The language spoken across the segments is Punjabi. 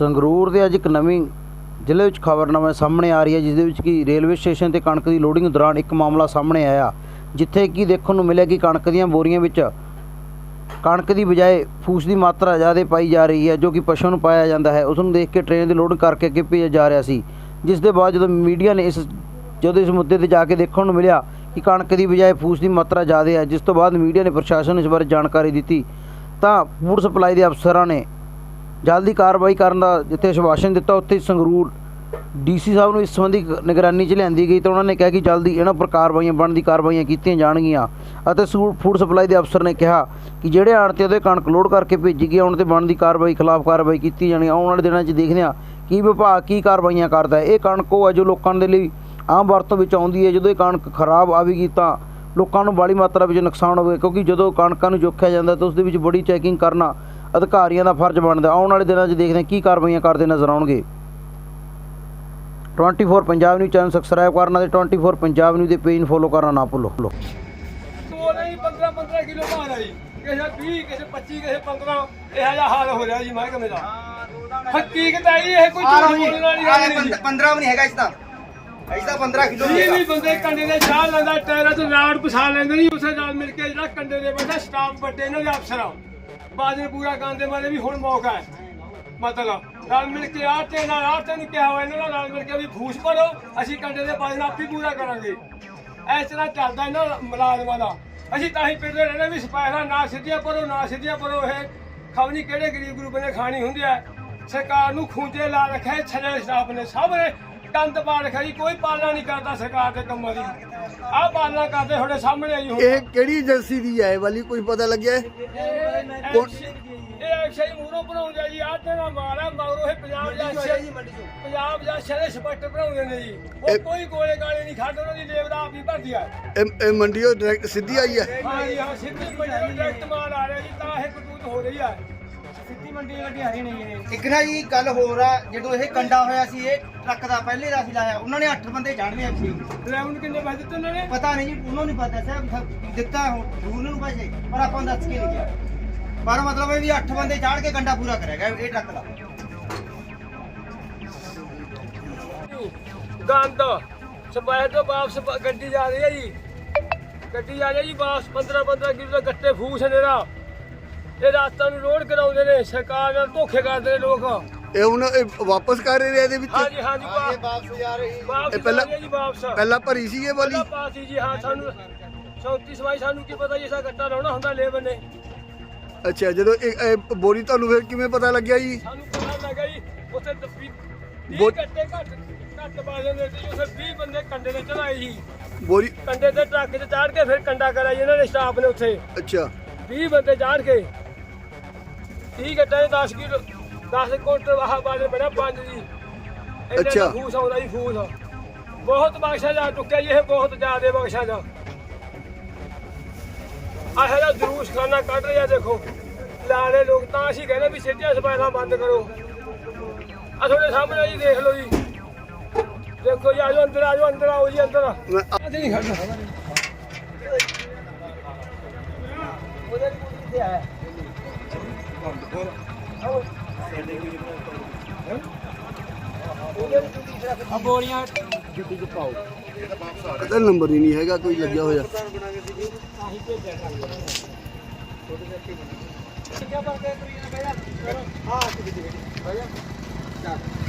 ਸੰਗਰੂਰ ਦੇ ਅੱਜ ਇੱਕ ਨਵੀਂ ਜ਼ਿਲ੍ਹੇ ਵਿੱਚ ਖਬਰਨਾਮਾ ਸਾਹਮਣੇ ਆ ਰਹੀ ਹੈ, ਜਿਸ ਦੇ ਵਿੱਚ ਕਿ ਰੇਲਵੇ ਸਟੇਸ਼ਨ ਤੇ ਕਣਕ ਦੀ ਲੋਡਿੰਗ ਦੌਰਾਨ ਇੱਕ ਮਾਮਲਾ ਸਾਹਮਣੇ ਆਇਆ, ਜਿੱਥੇ ਕਿ ਦੇਖਣ ਨੂੰ ਮਿਲਿਆ ਕਿ ਕਣਕ ਦੀਆਂ ਬੋਰੀਆਂ ਵਿੱਚ ਕਣਕ ਦੀ ਬਜਾਏ ਫੂਸ ਦੀ ਮਾਤਰਾ ਜ਼ਿਆਦਾ ਪਾਈ ਜਾ ਰਹੀ ਹੈ, ਜੋ ਕਿ ਪਸ਼ੂ ਨੂੰ ਪਾਇਆ ਜਾਂਦਾ ਹੈ। ਉਸ ਨੂੰ ਦੇਖ ਕੇ ਟ੍ਰੇਨ ਦੀ ਲੋਡ ਕਰਕੇ ਅੱਗੇ ਭੇਜਿਆ ਜਾ ਰਿਹਾ ਸੀ, ਜਿਸ ਦੇ ਬਾਅਦ ਜਦੋਂ ਮੀਡੀਆ ਨੇ ਇਸ, ਜਦੋਂ ਇਸ ਮੁੱਦੇ ਤੇ ਜਾ ਕੇ ਦੇਖਣ ਨੂੰ ਮਿਲਿਆ ਕਿ ਕਣਕ ਦੀ ਬਜਾਏ ਫੂਸ ਦੀ ਮਾਤਰਾ ਜ਼ਿਆਦਾ ਹੈ, ਜਿਸ ਤੋਂ ਬਾਅਦ ਮੀਡੀਆ ਨੇ ਪ੍ਰਸ਼ਾਸਨ ਨੂੰ ਇਸ ਬਾਰੇ ਜਾਣਕਾਰੀ ਦਿੱਤੀ, ਤਾਂ ਫੂਡ ਸਪਲਾਈ ਦੇ ਅਫਸਰਾਂ ਨੇ ਜਲਦੀ ਕਾਰਵਾਈ ਕਰਨ ਦਾ ਜਿੱਥੇ ਆਸ਼ਵਾਸਨ ਦਿੱਤਾ ਉੱਥੇ ਹੀ ਸੰਗਰੂਰ ਡੀਸੀ ਸਾਹਿਬ ਨੂੰ ਇਸ ਸੰਬੰਧੀ ਨਿਗਰਾਨੀ 'ਚ ਲਿਆਂਦੀ ਗਈ ਤਾਂ ਉਹਨਾਂ ਨੇ ਕਿਹਾ ਕਿ ਜਲਦੀ ਇਹਨਾਂ ਪਰ ਕਾਰਵਾਈਆਂ ਬਣਦੀ ਕਾਰਵਾਈਆਂ ਕੀਤੀਆਂ ਜਾਣਗੀਆਂ ਅਤੇ ਸੂ- ਫੂਡ ਸਪਲਾਈ ਦੇ ਅਫਸਰ ਨੇ ਕਿਹਾ ਕਿ ਜਿਹੜੇ ਆੜਤੇ ਉਹਦੇ ਕਣਕ ਲੋਡ ਕਰਕੇ ਭੇਜੀ ਗਈ ਆ, ਉਹਨਾਂ ਤੇ ਬਣਦੀ ਕਾਰਵਾਈ ਖਿਲਾਫ ਕਾਰਵਾਈ ਕੀਤੀ ਜਾਣੀ ਆਉਣ ਵਾਲੇ ਦਿਨਾਂ 'ਚ ਦੇਖਦੇ ਹਾਂ ਕੀ ਵਿਭਾਗ ਕੀ ਕਾਰਵਾਈਆਂ ਕਰਦਾ ਹੈ। ਇਹ ਕਣਕ ਉਹ ਹੈ ਜੋ ਲੋਕਾਂ ਦੇ ਲਈ ਆਮ ਵਰਤੋਂ ਵਿੱਚ ਆਉਂਦੀ ਹੈ। ਜਦੋਂ ਇਹ ਕਣਕ ਖਰਾਬ ਆਵੇਗੀ ਤਾਂ ਲੋਕਾਂ ਨੂੰ ਬੜੀ ਮਾਤਰਾ ਵਿੱਚ ਨੁਕਸਾਨ ਹੋਵੇਗਾ ਕਿਉਂਕਿ ਜਦੋਂ ਕਣਕਾਂ ਨੂੰ ਜੋਖਿਆ ਜਾਂਦਾ ਤਾਂ ਉਸ ਦੇ ਵਿੱਚ ਬੜੀ ਚੈਕਿੰਗ ਕਰਨਾ ਅਧਿਕਾਰੀਆਂ ਦਾ ਫਰਜ਼ ਬਣਦਾ ਆਉਣ ਵਾਲੇ ਦਿਨਾਂ 'ਚ ਦੇਖਦੇ ਕੀ ਕਾਰਵਾਈਆਂ ਕਰਦੇ ਨਜ਼ਰ ਆਉਣਗੇ। 24 ਪੰਜਾਬ ਨਿਊਜ਼ ਚੈਨਲ ਸਬਸਕ੍ਰਾਈਬ ਕਰਨਾ ਤੇ 24 ਪੰਜਾਬ ਨਿਊਜ਼ ਦੇ ਪੇਜ ਨੂੰ ਫੋਲੋ ਕਰਨਾ ਨਾ ਭੁੱਲੋ। ਨਹੀਂ 15 15 ਕਿਲੋ ਭਾਰ ਆਈ। ਕਿਸੇ 20 ਕਿਸੇ 25 ਕਿਸੇ 15 ਇਹੋ ਜਿਹਾ ਹਾਲ ਹੋ ਰਿਹਾ ਜੀ ਮਹਿਕਮੇ ਦਾ ਹਕੀਕਤ ਹੈ ਜੀ ਇਹ ਕੋਈ ਝੂਠ ਬੋਲਣ ਵਾਲੀ ਗੱਲ ਨਹੀਂ। ਜੀ 15 ਵੀ ਨਹੀਂ ਹੈਗਾ ਇਸ ਦਾ। ਇਸ ਦਾ 15 ਕਿਲੋ ਜੀ ਵੀ ਬੰਦੇ ਕੰਡੇ ਦੇ ਚਾਹ ਲੈਂਦਾ ਟਾਇਰਾਂ ਤੋਂ ਲਾੜ ਪਸਾ ਲੈਂਦੇ ਜੀ ਉਸੇ ਨਾਲ ਮਿਲ ਕੇ ਜਿਹੜਾ ਕੰਡੇ ਦੇ ਬੰਦਾ ਸਟਾਫ ਵੱਡੇ ਇਹਨਾਂ ਦੇ ਅਫਸਰ। ਆ ਬਾਜਨ ਪੂਰਾ ਗਾਂਦੇ ਮਾਰੇ ਵੀ ਹੁਣ ਮੌਕਾ ਹੈ। ਮਤਲਬ ਨਾਲ ਮਿਲ ਕੇ ਆਹ ਤੇ ਨਾਲ ਆਹ ਤੇ ਕਿਹਾ ਹੋਇਆ, ਇਹਨਾਂ ਨਾਲ ਨਾਲ ਮਿਲ ਕੇ ਵੀ ਫੂਸ ਭਰੋ, ਅਸੀਂ ਕੰਡੇ ਦੇ ਬਾਜਨ ਆਪੀ ਪੂਰਾ ਕਰਾਂਗੇ। ਇਸ ਤਰ੍ਹਾਂ ਚੱਲਦਾ ਇਹਨਾਂ ਮੁਲਾਜ਼ਮਾਂ ਦਾ। ਅਸੀਂ ਤਾਂ ਹੀ ਪਿੰਡੇ ਰਹਿੰਦੇ ਵੀ ਸਪਾਇਰਾ ਨਾ ਸਿੱਧੀਆਂ ਭਰੋ, ਨਾ ਸਿੱਧੀਆਂ ਭਰੋ, ਇਹ ਖਬਰ ਨਹੀਂ ਕਿਹੜੇ ਗਰੀਬ ਗਰੂਪ ਨੇ ਖਾਣੀ ਹੁੰਦੀ ਹੈ। ਸਰਕਾਰ ਨੂੰ ਖੂੰਜੇ ਲਾ ਰੱਖਿਆ ਹੈ ਛੜੇ ਸਟਾਫ ਨੇ, ਸਭ ਨੇ ਕੰਦ ਪਾ ਰੱਖਿਆ ਜੀ ਕੋਈ ਪਾਲਣਾ ਨਹੀਂ ਕਰਦਾ ਸਰਕਾਰ ਦੇ ਕੰਮਾਂ ਦੀ। ਆਹ ਪਾਲਣਾ ਕਰਦੇ ਤੁਹਾਡੇ ਸਾਹਮਣੇ ਆਈ ਹੁਣ। ਇਹ ਕਿਹੜੀ ਏਜੰਸੀ ਦੀ ਹੈ ਇਹ ਵਾਲੀ ਕੋਈ ਪਤਾ ਲੱਗਿਆ? ਹੈ? ਕੌਣ? ਇਹ ਐਕਸ਼ਈ ਮੂਰੋਂ ਬਣਾਉਂਦੇ ਆ ਜੀ ਆਹ ਤੇ ਨਾ ਮਾਰਾ ਮਗਰੋਂ ਇਹ ਪੰਜਾਬ ਜਾਂ ਸ਼ਹਿਰ ਪੰਜਾਬ ਜਾਂ ਸ਼ਹਿਰ ਸਪੱਟ ਬਣਾਉਂਦੇ ਨੇ ਜੀ। ਉਹ ਇਹ- ਕੋਈ ਗੋਲੇ ਗਾਲੇ ਨਹੀਂ ਖਾਦੇ ਉਹਨਾਂ ਦੀ ਲੇਬਰ ਆਪ ਹੀ ਭਰਦੀ ਆ। ਇਹ ਇਹ ਮੰਡੀਓ ਡਾਇਰੈਕਟ ਸਿੱਧੀ ਆਈ ਹੈ ਹਾਂ ਜੀ ਹਾਂ ਸਿੱਧੀ ਮੰਡੀ ਡਾਇਰੈਕਟ ਮਾਲ ਆ ਰਿਹਾ ਜੀ ਤਾਂ ਇਹ ਕਟੂਤ ਹੋ ਰਹੀ ਆ। ਸਿੱਧੀ ਮੰਡੀ ਗੱਡੀ ਆ ਰਹੀ ਨਹੀਂ ਇਹ? ਇੱਕ ਨਾ ਜੀ ਗੱਲ ਹੋਰ ਆ ਜਦੋਂ ਇਹ ਕੰਡਾ ਹੋਇਆ ਸੀ ਇਹ ਟਰੱਕ ਦਾ ਪਹਿਲੇ ਦਾ ਸੀ ਲਾਇਆ ਉਹਨਾਂ ਨੇ 8 ਬੰਦੇ ਚੜ੍ਹਨੇ ਸੀ ਡਰਾਈਵਰ ਨੂੰ ਕਿੰਨੇ ਪੈਸੇ ਦਿੱਤੇ ਉਹਨਾਂ ਨੇ? ਪਤਾ ਨਹੀਂ ਜੀ ਉਹਨਾਂ ਨੂੰ ਨਹੀਂ ਪਤਾ ਸਾਹਿਬ ਦਿੱਤਾ ਹੁਣ ਨੂੰ ਪੈਸੇ ਪਰ ਆਪਾਂ ਦੱਸ ਕੇ ਨਹੀਂ ਗਿਆ ਪਰ ਮਤਲਬ ਇਹ ਵੀ 8 ਬੰਦੇ ਚੜ੍ਹ ਕੇ ਕੰਡਾ ਪੂਰਾ ਕਰਿਆ ਗਿਆ ਇਹ ਟਰੱਕ ਦਾ। ਗੰਦ ਸਪਾਇਰ ਤੋਂ ਵਾਪਸ ਗੱਡੀ ਜਾ ਰਹੀ ਹੈ ਜੀ। ਗੱਡੀ ਜਾ ਰਹੀ ਹੈ ਜੀ ਵਾਪਸ 15 15 ਕਿਲੋ ਦੇ ਗੱਟੇ ਫੂਸ ਨੇ ਨਾ ਇਹ ਰਾਤਾਂ ਨੂੰ ਲੋਡ ਕਰਾਉਂਦੇ ਨੇ ਸਰਕਾਰ ਨਾਲ ਧੋਖੇ ਕਰਦੇ ਨੇ ਲੋਕ। ਇਹ ਹੁਣ ਇਹ ਵਾਪਸ ਕਰ ਰਹੇ ਨੇ ਇਹਦੇ ਵਿੱਚ? ਹਾਂਜੀ ਹਾਂਜੀ ਵਾਪਸ। ਵਾਪਸ ਜਾ ਰਹੀ ਵਾਪਸ ਇਹ ਪਹਿਲਾਂ- ਜਾ ਰਹੀ ਹੈ ਜੀ ਵਾਪਸ। ਪਹਿਲਾਂ ਭਰੀ ਸੀ ਇਹ ਵਾਲੀ? ਪਹਿਲਾਂ ਪਾਸ ਸੀ ਜੀ ਹਾਂ ਸਾਨੂੰ 34 ਸਵਾਈ ਸਾਨੂੰ ਕੀ ਪਤਾ ਜੀ ਇਸਾ ਗੱਟਾ ਲਾਉਣਾ ਹੁੰਦਾ ਲੇਬਰ ਨੇ। ਅੱਛਾ ਜਦੋਂ ਇਹ ਇਹ ਬੋਰੀ ਤੁਹਾਨੂੰ ਫਿਰ ਕਿਵੇਂ ਪਤਾ ਲੱਗਿਆ ਜੀ? ਸਾਨੂੰ ਪਤਾ ਲੱਗਾ ਜੀ ਉੱਥੇ ਦੱਬੀ 20 ਬੋ- ਗੱਟੇ ਘੱਟ ਘੱਟ ਬਾਜਨ ਦੇ ਸੀ ਉੱਥੇ 20 ਬੰਦੇ ਕੰਡੇ ਤੇ ਚੜਾਏ ਸੀ। ਬੋਰੀ ਕੰਡੇ ਤੇ ਟਰੱਕ ਤੇ ਚਾੜ ਕੇ ਫਿਰ ਕੰਡਾ ਕਰਾਇਆ ਜੀ ਇਹਨਾਂ ਨੇ ਸਟਾਫ ਨੇ ਉੱਥੇ। ਅੱਛਾ। 20 ਬੰਦੇ ਚਾੜ ਕੇ। 30 ਗੱਟੇ 10 ਕਿਲੋ 10 ਕੁਇੰਟਲ ਆਹ ਬਾਜਨ ਬਣਾ ਪੰਜ ਜੀ। ਇੰਨਾ ਅੱਛਾ। ਕੁ ਫੂਸ ਆਉਂਦਾ ਜੀ ਫੂਸ। ਬਹੁਤ ਬਖਸ਼ਾ ਜਾ ਚੁੱਕਿਆ ਜੀ ਇਹ ਬਹੁਤ ਜ਼ਿਆਦਾ ਬਖਸ਼ਾ ਜਾ। ਆਹ ਜਿਹੜਾ ਜਲੂਸ ਖਾਨਾ ਕੱਢ ਰਿਹਾ ਦੇਖੋ। ਲਾਲੇ ਲੋਕ ਤਾਂ ਅਸੀਂ ਕਹਿੰਦੇ ਵੀ ਸਿੱਧੀਆਂ ਸਪਾਇਰਾਂ ਬੰਦ ਕਰੋ। ਆ ਤੁਹਾਡੇ ਸਾਹਮਣੇ ਜੀ ਦੇਖ ਲਓ ਜੀ। ਦੇਖੋ ਜੀ ਆਜੋ ਅੰਦਰ ਆਜੋ ਅੰਦਰ ਆਓ ਜੀ ਅੰਦਰ। ਮੈਂ ਅੱਜ ਨਹੀਂ ਖੜਨਾ ਇਹਦਾ ਨੰਬਰ ਹੀ ਨਹੀਂ ਹੈਗਾ ਕੋਈ ਲੱਗਿਆ ਹੋਇਆ।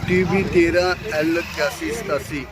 ਟੀਬੀ 13 ਐਲ 8187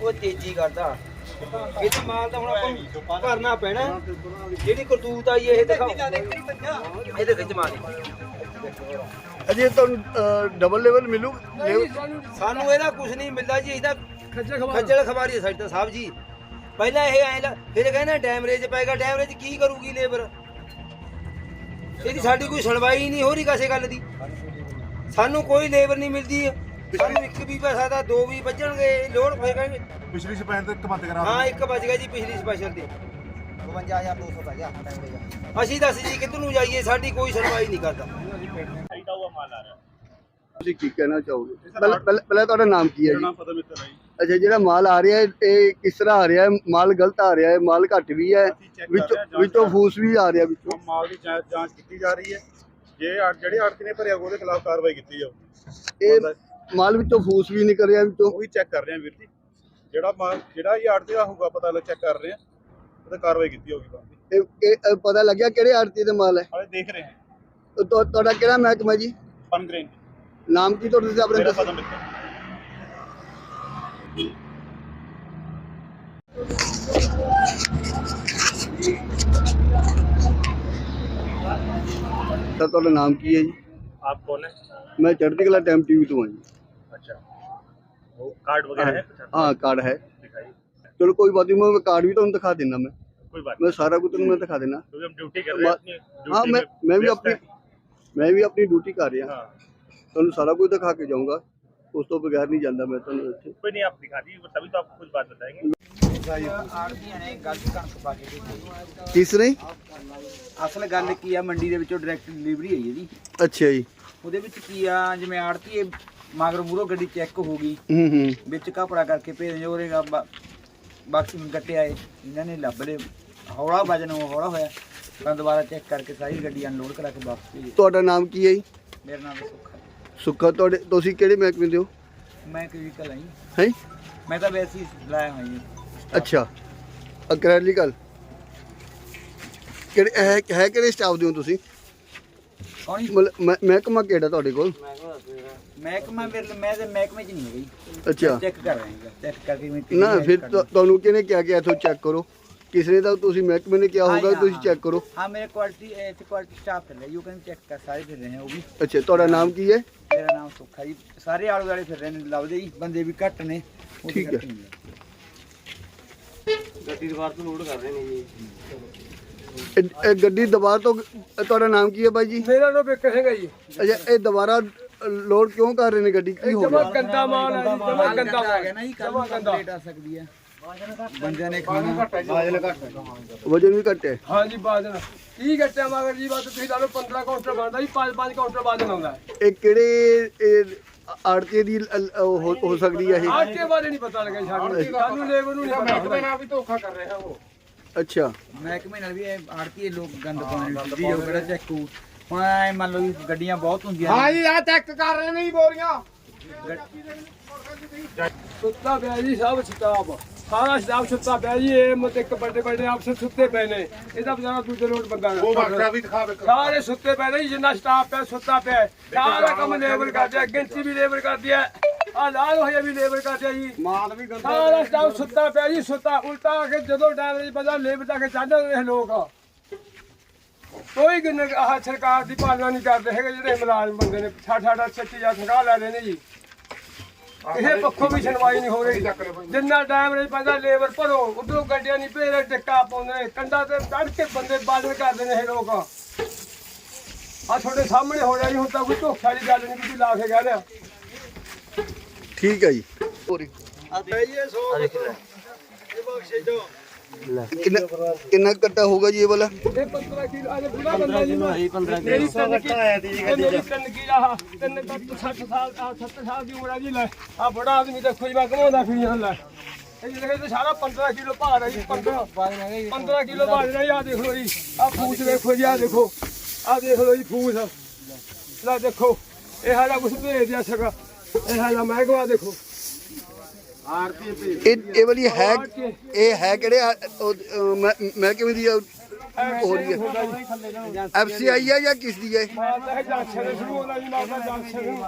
ਉਹ ਤੇਜ਼ੀ ਕਰਦਾ। ਇਹ ਤਾਂ ਮਾਲ ਤਾਂ ਹੁਣ ਆਪਾਂ ਭਰਨਾ ਪੈਣਾ। ਜਿਹੜੀ ਕਰਤੂਤ ਆਈ ਇਹ ਦਿਖਾਓ। ਇਹਦੇ ਵਿੱਚ ਮਾਲ ਅਜੇ ਤੁਹਾਨੂੰ ਡਬਲ ਲੈਵਲ ਮਿਲੂ? ਸਾਨੂੰ ਇਹਦਾ ਕੁਝ ਨਹੀਂ ਮਿਲਦਾ ਜੀ ਇਹਦਾ ਖੱਜਲ ਖਵਾ ਖੱਜਲ ਖਵਾਰੀ ਹੈ ਸਾਡੀ ਤਾਂ ਸਾਹਿਬ ਜੀ। ਪਹਿਲਾਂ ਇਹ ਐ ਫਿਰ ਕਹਿੰਦੇ ਡੈਮਰੇਜ ਪਏਗਾ ਡੈਮਰੇਜ ਕੀ ਕਰੂਗੀ ਲੇਬਰ? ਇਹਦੀ ਸਾਡੀ ਕੋਈ ਸੁਣਵਾਈ ਹੀ ਨਹੀਂ ਹੋ ਰਹੀ ਕਿਸੇ ਗੱਲ ਦੀ। ਸਾਨੂੰ ਕੋਈ ਲੇਬਰ ਨਹੀਂ ਮਿਲਦੀ। ਸਾਨੂੰ ਇੱਕ ਵੀ ਪੈਸਾ ਦਾ ਦੋ ਵੀ ਵੱਜਣਗੇ ਲੋਡ ਫੇਰਾਂਗੇ ਪਿਛਲੀ ਸਪੈਨ ਤੇ ਇੱਕ ਬੰਦ ਕਰਾ ਹਾਂ ਇੱਕ ਵੱਜ ਗਿਆ ਜੀ ਪਿਛਲੀ ਸਪੈਸ਼ਲ ਤੇ। 52200 ਦਾ ਜਾ ਅਸੀਂ ਦੱਸ ਜੀ ਕਿੱਧਰ ਨੂੰ ਜਾਈਏ ਸਾਡੀ ਕੋਈ ਸੁਣਵਾਈ ਨਹੀਂ ਕਰਦਾ। ਤੁਸੀਂ ਕੀ ਕਹਿਣਾ ਚਾਹੋਗੇ? ਪਹਿਲਾਂ ਤੁਹਾਡਾ ਨਾਮ ਕੀ ਹੈ ਜੀ? ਪਤਾ ਮਿੱਤਰ ਹੈ ਅੱਛਾ ਜਿਹੜਾ ਮਾਲ ਆ ਰਿਹਾ ਹੈ ਇਹ ਕਿਸ ਤਰ੍ਹਾਂ ਆ ਰਿਹਾ ਹੈ? ਮਾਲ ਗਲਤ ਆ ਰਿਹਾ ਹੈ ਮਾਲ ਘੱਟ ਵੀ ਹੈ ਵਿੱਚੋਂ ਵਿੱਚੋਂ ਫੂਸ ਵੀ ਆ ਰਿਹਾ ਵਿੱਚੋਂ। ਮਾਲ ਦੀ ਜਾਂਚ ਜਾਂਚ ਕੀਤੀ ਜਾ ਰਹੀ ਹੈ। ਜੇ ਜਿਹੜੇ ਆੜਤੀ ਨੇ ਭਰਿਆ ਉਹਦੇ ਖਿਲਾਫ ਕਾਰਵਾਈ ਕੀਤੀ ਜਾਊ। ਇਹ ਮਾਲ ਵਿੱਚੋਂ ਫੂਸ ਵੀ ਨਿਕਲ ਰਿਹਾ ਵਿੱਚੋਂ। ਉਹੀ ਚੈੱਕ ਕਰ ਰਹੇ ਆ ਵੀਰ ਜੀ। ਜਿਹੜਾ ਮਾਲ ਜਿਹੜਾ ਹੀ ਆੜਤੀ ਦਾ ਹੋਊਗਾ ਪਤਾ ਲੱਗ ਚੈੱਕ ਕਰ ਰਹੇ ਆ ਉਹਦੇ ਕਾਰਵਾਈ ਕੀਤੀ ਹੋਊਗੀ ਇਹ ਇਹ ਇਹ ਪਤਾ ਲੱਗਿਆ ਕਿਹੜੇ ਆੜਤੀ ਦਾ ਮਾਲ ਹੈ? ਹਾਲੇ ਦੇਖ ਰਹੇ ਹਾਂ। ਤੁਹਾ- ਤੁਹਾਡਾ ਕਿਹੜਾ ਮਹਿਕਮਾ ਜੀ? ਪਨਗ੍ਰੇਨ। ਨਾਮ ਕੀ ਤੁਹਾਡਾ ਤੁਸੀਂ ਆਪਣੇ ਮੇਰਾ ਦੱਸੋ। ਮਿੱਤਰ। ਸਰ ਤੁਹਾਡਾ ਨਾਮ ਕੀ ਹੈ ਜੀ? ਆਪ ਕੌਣ ਹੈ? ਮੈਂ ਚੜ੍ਹਦੀ ਕਲਾ ਟਾਈਮ ਟੀਵੀ ਤੋਂ ਹਾਂ ਜੀ। ਅੱਛਾ। ਉਹ ਕਾਰਡ ਵਗੈरह ਹੈ ਹਾਂ ਕਾਰਡ ਹੈ। ਦਿਖਾਈ। ਚਲੋ ਕੋਈ ਬਾਤ ਨਹੀਂ ਮੈਂ ਕਾਰਡ ਵੀ ਤੁਹਾਨੂੰ ਦਿਖਾ ਦਿੰਦਾ ਮੈਂ। ਕੋਈ ਬਾਤ ਮੈਂ ਸਾਰਾ ਕੁਝ ਤੁਹਾਨੂੰ ਮੈਂ ਦਿਖਾ ਦੇਣਾ ਕਿਉਂਕਿ ਹਮ ਡਿਊਟੀ ਕਰ ਰਹੇ ਆਪਣੀ ਹਾਂ ਮੈਂ ਮੈਂ ਵੀ ਆਪਣੀ ਮੈਂ ਵੀ ਆਪਣੀ ਡਿਊਟੀ ਕਰ ਰਿਹਾ। ਹਾਂ। ਤੁਹਾਨੂੰ ਸਾਰਾ ਕੁਝ ਦਿਖਾ ਕੇ ਜਾਊਂਗਾ। ਉਸ ਤੋਂ ਬਗੈਰ ਨਹੀਂ ਜਾਂਦਾ ਮੈਂ ਤੁਹਾਨੂੰ ਇੱਥੇ कोई नहीं आप दिखा दीजिए तभी तो आपको कुछ बात बताएंगे ਆੜਤੀਆਂ ਨੇ ਗਲਤ ਕਣਕ ਪਾ ਕੇ ਦਿੱਤੀ ਕਿਸ ਨੇ ਅਸਲ ਗੱਲ ਕੀ ਆ ਮੰਡੀ ਦੇ ਵਿੱਚੋਂ ਡਾਇਰੈਕਟ ਡਿਲੀਵਰੀ ਹੈ ਜੀ ਅੱਛਾ ਜੀ ਉਹਦੇ ਵਿੱਚ ਕੀ ਆ ਜਿਵੇਂ ਆੜਤੀਏ ਮਗਰ ਮੂਰੋ ਗੱਡੀ ਚੈੱਕ ਹੋ ਗਈ ਹੂੰ ਹੂੰ ਵਿੱਚ ਕਪੜਾ ਕਰਕੇ ਭੇਜ ਜੋਰੇਗਾ ਬਾਕਸ ਨੂੰ ਕੱਟਿਆ ਏ ਇਹਨਾਂ ਨੇ ਲੱਭ ਲਏ ਹੌਲਾ ਵਜਨ ਉਹ ਹੌਲਾ ਹੋਇਆ ਤਾਂ ਦੁਬਾਰਾ ਚੈੱਕ ਕਰਕੇ ਸਾਰੀ ਗੱਡੀ ਅਨਲੋਡ ਕਰਾ ਕੇ ਵਾਪਸ ਭੇਜੀ ਤੁਹਾਡਾ ਨਾਮ ਕੀ ਹੈ ਜੀ ਮੇਰਾ ਨਾਮ ਸੁੱਖਾ ਜੀ। ਸੁੱਖਾ ਤੁਹਾਡੇ ਤੁਸੀਂ ਕਿਹੜੇ ਮਹਿਕਮੇ ਦੇ ਹੋ? ਮੈਂ ਕੋਈ ਕਲ ਆਈ ਹੈ? ਮੈਂ ਤਾਂ ਵੈਸੇ ਹੀ ਲਾਇਆ ਹੋਇਆ ਜੀ। ਅੱਛਾ। ਅਕ੍ਰੈਲਿਕਲ ਕਿਹੜੇ ਹੈ ਹੈ ਕਿਹੜੇ ਸਟਾਫ ਦੇ ਹੋ ਤੁਸੀਂ? ਕੌਣ ਜੀ? ਮਤਲਬ ਮਹਿ- ਮਹਿਕਮਾ ਕਿਹੜਾ ਤੁਹਾਡੇ ਕੋਲ? ਮਹਿਕਮਾ ਮੇਰੇ ਲਈ- ਮੈਂ ਤੇ ਮਹਿਕਮੇ ਚ ਨਹੀਂ ਹੈਗਾ ਅੱਛਾ। ਚੈੱਕ ਕਰ ਰਹੇ ਹਾਂ ਚੈੱਕ ਕਰਕੇ ਮੈਂ ਨਾ ਫਿਰ ਤੁਹਾਨੂੰ ਕਿਹਨੇ ਕਿਹਾ ਕਿ ਇੱਥੋਂ ਚੈੱਕ ਕਰੋ? ਕਿਸੇ ਦਾ ਤੁਸੀਂ ਮਹਿਕਮੇ ਨੇ ਕਿਹਾ ਹਾਂ, ਹੋਊਗਾ ਹਾਂ, ਤੁਸੀਂ ਹਾਂ। ਚੈੱਕ ਕਰੋ हाँ मेरे क्वालिटी ऐसे क्वालिटी स्टाफ फिर रहे यू कैन चेक कर सारे फिर रहे हैं वो भी ਅੱਛਾ ਤੁਹਾਡਾ ਨਾਮ ਕੀ ਹੈ मेरा नाम सुखा जी सारे आलू वाले फिर रहे हैं लभदे जी बंदे भी घट ने वो भी ठीक है। घट नहीं है। ਇਹ- ਇਹ ਗੱਡੀ ਦੁਬਾਰਾ ਤੋਂ ਇਹ ਤੁਹਾਡਾ ਨਾਮ ਕੀ ਹੈ ਬਾਈ ਜੀ ਮੇਰਾ ਨਾਮ ਬਿੱਕਰ ਸਿੰਘ ਹੈ ਜੀ ਅੱਛਾ ਇਹ ਦੁਬਾਰਾ ਲੋਡ ਕਿਉਂ ਕਰ ਰਹੇ ਨੇ ਗੱਡੀ ਕੀ ਹੋ ਜਮਾ ਗਿਆ ਗੰਦਾ ਮਾਲ ਹੈ ਜੀ ਜਮਾ ਗੰਦਾ आ ਮਾਲ गया ना जी कल जमा गंदा कंप्लीट आ ਬੰਦਿਆਂ ਨੇ ਖਾਣਾ ਬਾਜਨ ਘੱਟ ਵਜਨ ਵੀ ਘੱਟ ਹਾਂਜੀ ਬਾਜਨ ਕੀ ਘਟਿਆ ਮਗਰ ਜੀ? ਬਸ ਤੁਸੀਂ ਲਾ ਲਓ 15 ਕਾਊਂਟਰ ਬਣਦਾ ਜੀ 5 5 ਕਾਊਂਟਰ ਬਾਜਨ ਆਉਂਦਾ ਇਹ ਕਿਹੜੇ ਆੜਤੇ ਦੀ ਹੋ ਸਕਦੀ ਹੈ ਇਹ? ਆੜਤੇ ਬਾਰੇ ਨਹੀਂ ਪਤਾ ਲੱਗਿਆ ਸਾਨੂੰ। ਲੇਬਰ ਨੂੰ ਨਹੀਂ ਪਤਾ ਮਹਿਕਮੇ ਵੀ ਧੋਖਾ ਕਰ ਰਿਹਾ ਉਹ। ਅੱਛਾ। ਮਹਿਕਮੇ ਨਾਲ ਵੀ ਆੜਤੀ ਲੋਕ ਗੰਦ ਪਾਉਂਦੇ ਜੀ ਉਹ ਕਿਹੜਾ ਚੈੱਕ? ਹੁਣ ਐ ਮੰਨ ਲਓ ਗੱਡੀਆਂ ਬਹੁਤ ਹੁੰਦੀਆਂ ਹਾਂ ਜੀ ਆ ਚੈੱਕ ਕਰ ਰਹੇ ਨੇ ਬੋਰੀਆਂ। ਸੁੱਤਾ ਪਿਆ ਜੀ ਸਟਾਪ। ਸਾਰਾ ਸਟਾਫ ਸੁੱਤਾ ਪਿਆ ਜੀ ਇਹ ਮਤ ਇੱਕ ਵੱਡੇ ਵੱਡੇ ਅਫਸਰ ਸੁੱਤੇ ਪਏ ਨੇ। ਇਹਦਾ ਬਜ਼ਾਰਾ ਦੂਜੇ ਲੋਟ ਬੰਦਾ ਉਹ ਵਰਕਰਾ ਵੀ ਦਿਖਾ ਸਾਰੇ ਸੁੱਤੇ ਪਏ ਨੇ ਜੀ, ਜਿੰਨਾ ਸਟਾਫ ਪਿਆ ਸੁੱਤਾ ਪਿਆ ਹੈ। ਸਾਰਾ ਕੰਮ ਲੇਬਰ ਕਰਦੇ ਆ ਗਿਣਤੀ ਵੀ ਲੇਬਰ ਕਰਦੀ ਹੈ। ਆ ਲਾਲ ਹੋਇਆ ਵੀ ਲੇਬਰ ਕਰਦੇ ਆ ਜੀ। ਮਾਲ ਵੀ ਗੰਦਾ ਸਾਰਾ ਸਟਾਫ ਸੁੱਤਾ ਪਿਆ ਜੀ ਸੁੱਤਾ। ਉਲਟਾ ਆ ਕੇ ਜਦੋਂ ਡਾਇਰ ਦੀ ਬਜਾ ਲੇਬਰ ਜਾ ਕੇ ਚੜ੍ਹਦੇ ਨੇ ਇਹ ਲੋਕ। ਕੋਈ ਗਿਣ ਆਹ ਸਰਕਾਰ ਦੀ ਪਾਲਣਾ ਨਹੀਂ ਕਰਦੇ ਹੈਗੇ ਜਿਹੜੇ ਮੁਲਾਜ਼ਮ ਬੰਦੇ ਨੇ। ਸਾਡਾ ਸਾਡਾ ਸੱਚੀ ਜਾਂ ਸੰਗਾਹ ਲੈ ਰਹੇ ਨੇ ਜੀ। ਕਿਸੇ ਪੱਖੋਂ ਵੀ ਸੁਣਵਾਈ ਨਹੀਂ ਹੋ ਰਹੀ। ਜਿੰਨਾ ਟਾਈਮ ਨਹੀਂ ਪੈਂਦਾ ਲੇਬਰ ਭਰੋ ਉਧਰੋਂ ਗੱਡੀਆਂ ਨਹੀਂ ਭੇਰੇ ਟਿੱਕਾ ਪਾਉਂਦੇ ਨੇ ਕੰਡਾ ਤੇ ਚੜ ਕੇ ਬੰਦੇ ਬਾਦਲ ਕਰਦੇ ਨੇ ਇਹ ਲੋਕ। ਆ ਤੁਹਾਡੇ ਸਾਹਮਣੇ ਹੋ ਰਿਹਾ ਜੀ ਹੁਣ ਤਾਂ ਕੋਈ ਧੋਖਾ ਦੀ ਗੱਲ ਨਹੀਂ ਤੁਸੀਂ ਲਾ ਕੇ ਕਹਿ ਲਿਆ ਠੀਕ ਹੈ ਜੀ। ਹੋਰ ਕਿੰਨਾ ਕਿੰਨਾ ਕੱਟਾ ਹੋਊਗਾ ਜੀ ਇਹ ਵਾਲਾ? ਇਹ 15 ਕਿਲੋ ਅਜੇ ਪੂਰਾ ਬੰਦਾ ਜੀ ਮੈਂ 15 ਕਿਲੋ ਮੇਰੀ ਤਿੰਨ ਕੀ ਮੇਰੀ ਤਿੰਨ ਕੀ ਆਹ ਤਿੰਨ ਕੱਟ 60 ਸਾਲ 70 ਸਾਲ ਦੀ ਉਮਰ ਆ ਜੀ ਲੈ। ਆ ਬੜਾ ਆਦਮੀ ਦੇਖੋ ਜੀ ਮੈਂ ਕਹਿੰਦਾ ਫਿਰ ਜਾਨ ਲੈ। ਇਹ ਜਿਹੜੇ ਤੇ ਸਾਰਾ 15 ਕਿਲੋ ਭਾਰ ਹੈ ਜੀ 15 15 ਕਿਲੋ ਭਾਰ ਹੈ ਆ ਦੇਖ ਲਓ ਜੀ। ਆ ਫੂਸ ਦੇਖੋ ਜੀ ਆ ਦੇਖੋ। ਆ ਦੇਖ ਲਓ ਜੀ ਫੂਸ। ਲੈ ਦੇਖੋ। ਇਹ ਹਾਲਾ ਕੁਛ ਭੇਜ ਦਿਆ ਸਕਾ ਇਹ ਹਾਲਾ ਮਹਿਕਮਾ ਦੇਖੋ। ਇਹ ਇਹ ਵਾਲੀ ਹੈ ਇਹ ਹੈ ਕਿਹੜੇ ਆ- ਉਹ, ਅਹ, ਮੈਂ- ਮਹਿਕਮੇ ਦੀ ਆ, ਹੋ ਰਹੀ ਹੈ ਐਫਸੀਆਈ ਹੈ ਜਾਂ ਕਿਸ ਦੀ ਹੈ ਮਾਤਾ ਹੈ ਜੰਕਸ਼ਨ ਸ਼ੁਰੂ ਹੋਣਾ ਜੀ ਮਾਤਾ ਜੰਕਸ਼ਨ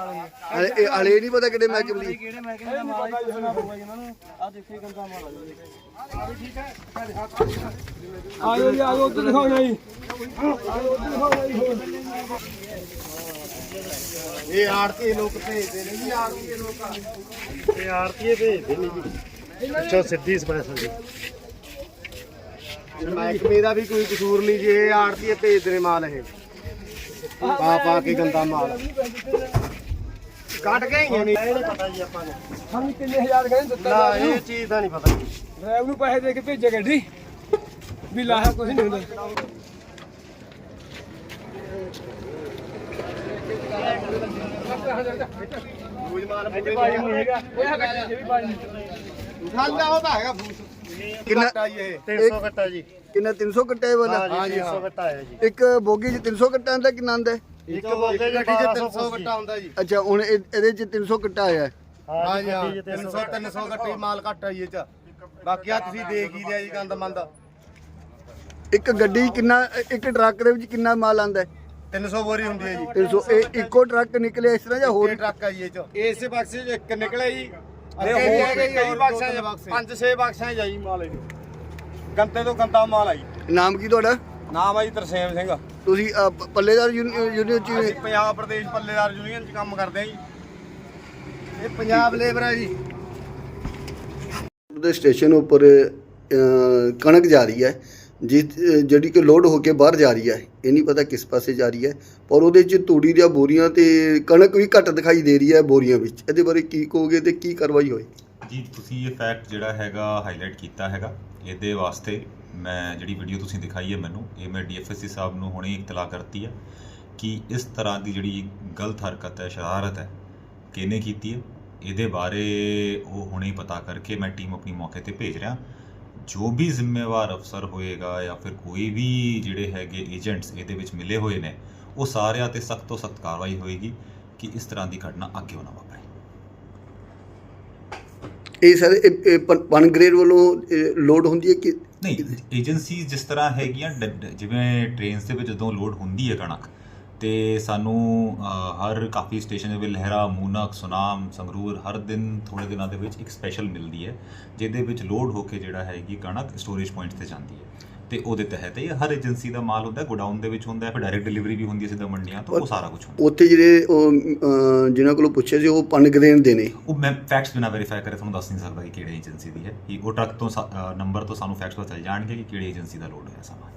ਹਲੇ ਇਹ ਹਲੇ ਨਹੀਂ ਪਤਾ ਕਿਹੜੇ ਮਹਿਕਮੇ ਦੀ ਇਹ ਨਹੀਂ ਪਤਾ ਜੀ ਆਇਓ ਜੀ ਆਇਓ ਉੱਧਰ ਦਿਖਾਓ ਜੀ। ਆਇਓ ਉੱਧਰ ਦਿਖਾਓ ਜੀ। ਹੋਰ ਇਹ ਆੜਤੀ ਲੋਕ ਭੇਜਦੇ ਨੇ ਜੀ ਆੜਤੀ ਲੋਕ ਇਹ ਆੜਤੀ ਭੇਜਦੇ ਨੇ ਜੀ। ਅੱਛਾ ਸਿੱਧੀ ਸਪੈਸ਼ਲ ਜੀ। ਮਹਿਕਮੇ ਦਾ ਵੀ ਕੋਈ ਕਸੂਰ ਨਹੀਂ ਜੀ ਇਹ ਆੜਤੀ ਭੇਜਦੇ ਨੇ ਮਾਲ ਇਹ। ਪਾ ਪਾ ਕੇ ਗੰਦਾ ਮਾਲ। ਕੱਟ ਕੇ ਹੀ ਨਹੀਂ ਇਹ ਨਹੀਂ ਪਤਾ ਜੀ ਆਪਾਂ ਨੂੰ। ਸਾਨੂੰ ਕਿੰਨੇ ਹਜ਼ਾਰ ਕਹਿੰਦੇ ਦਿੱਤਾ ਨਾ ਇਹ ਚੀਜ਼ ਦਾ ਨਹੀਂ ਪਤਾ। ਜੀ ਡਰਾਈਵਰ ਨੂੰ ਪੈਸੇ ਦੇ ਕੇ ਭੇਜੇ ਗੱਡੀ। ਵੀ ਲਾਹਾ ਕੁਝ ਨਹੀਂ ਹੁੰਦਾ। ਕਿੰਨਾ? 300 ਕੱਟਾ ਜੀ। ਕਿੰਨਾ? 300 ਕੱਟਾ ਇਹ ਵਾਲਾ? ਹਾਂ ਜੀ 300 ਕੱਟਾ ਆਇਆ ਜੀ। ਇੱਕ ਬੋਗੀ 'ਚ 300 ਕੱਟਾ ਆਂਦਾ ਕਿੰਨਾ ਆਂਦਾ ਹੈ? ਇੱਕ ਬੋਗੇ ਗੱਡੀ 'ਚ 300 ਕੱਟਾ ਹੁੰਦਾ ਜੀ। ਅੱਛਾ ਹੁਣ ਇਹ- ਇਹਦੇ 'ਚ 300 ਕੱਟਾ ਆਇਆ। ਹੈ। ਹਾਂ ਜੀ ਹਾਂ। 300 300 ਗੱਟੀ ਮਾਲ ਘੱਟ ਆਈ ਇਹ ਚ। ਬਾਕੀ ਆ ਤੁਸੀਂ ਦੇਖ ਹੀ ਲਿਆ ਜੀ ਗੰਦ ਮੰਦ ਇੱਕ ਗੱਡੀ ਕਿੰਨਾ ਇੱਕ ਟਰੱਕ ਦੇ ਵਿੱਚ ਕਿੰਨਾ ਮਾਲ ਆਂਦਾ ਹੈ 300 ਬੋਰੀ ਹੁੰਦੀ ਹੈ ਜੀ। 300 ਇਹ ਇੱਕੋ ਟਰੱਕ ਨਿਕਲਿਆ ਇਸ ਤਰ੍ਹਾਂ ਜਾਂ ਹੋਰ? ਇਹ ਟਰੱਕ ਆ ਜੀ ਇਹ ਚ। ਇਸੇ ਬਕਸੇ ਚ ਇੱਕ ਨਿਕਲਿਆ ਜੀ। ਅੱਗੇ ਵੀ ਹੈਗੇ ਕਈ ਬਕਸਾਂ ਚ ਪੰਜ ਛੇ ਬਕਸਾਂ ਚ ਆਈ ਮਾਲ ਇਹ। ਗੰਤੇ ਤੋਂ ਗੰਦਾ ਮਾਲ ਆਈ ਨਾਮ ਕੀ ਤੁਹਾਡਾ? ਨਾਮ ਆ ਜੀ ਤਰਸੇਮ ਸਿੰਘ। ਤੁਸੀਂ ਪੱਲੇਦਾਰ ਯੂਨੀ- ਯੂਨੀਅਨ ਚ ਪੰਜਾਬ ਪ੍ਰਦੇਸ਼ ਪੱਲੇਦਾਰ ਯੂਨੀਅਨ ਚ ਕੰਮ ਕਰਦੇ ਆ ਜੀ। ਇਹ ਪੰਜਾਬ ਲੇਬਰ ਆ ਜੀ। ਦੇ ਸਟੇਸ਼ਨ ਉੱਪਰ ਕਣਕ ਜਾ ਰਹੀ ਹੈ। ਜਿ ਜਿਹੜੀ ਕਿ ਲੋਡ ਹੋ ਕੇ ਬਾਹਰ ਜਾ ਰਹੀ ਹੈ, ਇਹ ਨਹੀਂ ਪਤਾ ਕਿਸ ਪਾਸੇ ਜਾ ਰਹੀ ਹੈ, ਪਰ ਉਹਦੇ 'ਚ ਤੂੜੀ ਦੀਆਂ ਬੋਰੀਆਂ ਤੇ ਕਣਕ ਵੀ ਘੱਟ ਦਿਖਾਈ ਦੇ ਰਹੀ ਹੈ ਬੋਰੀਆਂ ਵਿੱਚ। ਇਹਦੇ ਬਾਰੇ ਕੀ ਕਹੋਗੇ ਤੇ ਕੀ ਕਾਰਵਾਈ ਹੋਈ ਜੀ, ਤੁਸੀਂ ਇਹ ਫੈਕਟ ਜਿਹੜਾ ਹੈਗਾ ਹਾਈਲਾਈਟ ਕੀਤਾ ਹੈਗਾ, ਇਹਦੇ ਵਾਸਤੇ ਮੈਂ ਜਿਹੜੀ ਵੀਡੀਓ ਤੁਸੀਂ ਦਿਖਾਈ ਹੈ ਮੈਨੂੰ, ਇਹ ਮੈਂ ਡੀਐਫਐਸਸੀ ਸਾਹਿਬ ਨੂੰ ਹੁਣੇ ਇਤਲਾਹ ਕਰਤੀ ਹੈ ਕਿ ਇਸ ਤਰ੍ਹਾਂ ਦੀ ਜਿਹੜੀ ਗਲਤ ਹਰਕਤ ਹੈ, ਸ਼ਰਾਰਤ ਹੈ, ਕਿਹਨੇ ਕੀਤੀ ਹੈ? ਇਹਦੇ ਬਾਰੇ ਉਹ ਹੁਣੇ ਪਤਾ ਕਰਕੇ ਮੈਂ ਟੀਮ ਆਪਣੀ ਮੌਕੇ ਤੇ ਭੇਜ ਰਿਹਾ। ਜੋ ਵੀ ਜ਼ਿੰਮੇਵਾਰ ਅਫਸਰ ਹੋਏਗਾ ਜਾਂ ਫਿਰ ਕੋਈ ਵੀ ਜਿਹੜੇ ਹੈਗੇ ਏਜੰਟਸ ਇਹਦੇ ਵਿੱਚ ਮਿਲੇ ਹੋਏ ਨੇ ਉਹ ਸਾਰਿਆਂ ਤੇ ਸਖਤ ਤੋਂ ਸਖਤ ਕਾਰਵਾਈ ਹੋਏਗੀ ਕਿ ਇਸ ਤਰ੍ਹਾਂ ਦੀ ਘਟਨਾ ਅੱਗੇ ਨਾ ਵਾਪਰੇ। ਇਹ ਸਰ ਪਨ ਗ੍ਰੇਡ ਵੱਲੋਂ ਲੋਡ ਹੁੰਦੀ ਹੈ ਕਿ ਨਹੀਂ ਏਜੰਸੀਜ਼ ਜਿਸ ਤਰ੍ਹਾਂ ਹੈਗੀਆਂ ਜਿਵੇਂ ਟ੍ਰੇਨਸ ਦੇ ਵਿੱਚ ਜਦੋਂ ਲੋਡ ਹੁੰਦੀ ਹੈ ਕਣਕ ਤੇ ਸਾਨੂੰ ਹਰ ਕਾਫੀ ਸਟੇਸ਼ਨ ਦੇ ਵਿੱਚ ਲਹਿਰਾ ਮੂਨਕ ਸੁਨਾਮ ਸੰਗਰੂਰ ਹਰ ਦਿਨ ਥੋੜੇ ਦਿਨਾਂ ਦੇ ਵਿੱਚ ਇੱਕ ਸਪੈਸ਼ਲ ਮਿਲਦੀ ਹੈ ਜਿਹਦੇ ਵਿੱਚ ਲੋਡ ਹੋ ਕੇ ਜਿਹੜਾ ਹੈਗੀ ਕਣਕ ਸਟੋਰੇਜ ਪੁਆਇੰਟ ਤੇ ਜਾਂਦੀ ਹੈ। ਤੇ ਉਹਦੇ ਤਹਿਤ ਇਹ ਹਰ ਏਜੰਸੀ ਦਾ ਮਾਲ ਹੁੰਦਾ ਗੋਡਾਊਨ ਦੇ ਵਿੱਚ ਹੁੰਦਾ ਫਿਰ ਡਾਇਰੈਕਟ ਡਿਲੀਵਰੀ ਵੀ ਹੁੰਦੀ ਹੈ ਸਿੱਧਾ ਮੰਡੀਆਂ ਤੋਂ ਉਹ ਸਾਰਾ ਕੁਝ ਹੁੰਦਾ। ਉੱਥੇ ਜਿਹੜੇ ਉਹ ਜਿਨ੍ਹਾਂ ਕੋਲੋਂ ਪੁੱਛਿਆ ਸੀ ਉਹ ਪੰਡਕ ਦੇਣ ਦੇ ਨੇ। ਉਹ ਮੈਂ ਫੈਕਟਸ ਬਿਨਾ ਵੈਰੀਫਾਈ ਕਰੇ ਤੁਹਾਨੂੰ ਦੱਸ ਨਹੀਂ ਸਕਦਾ ਕਿ ਕਿਹੜੀ ਏਜੰਸੀ ਦੀ ਹੈ ਕਿ ਉਹ ਟਰੱਕ ਤੋਂ ਨੰਬਰ ਤੋਂ ਸਾਨੂੰ ਫੈਕਟਸ ਪਤਾ ਚੱਲ ਜਾਣਗੇ ਕਿ ਕਿਹੜੀ ਏਜੰਸੀ ਦਾ ਲੋਡ ਹੋਇਆ ਸਾਮਾਨ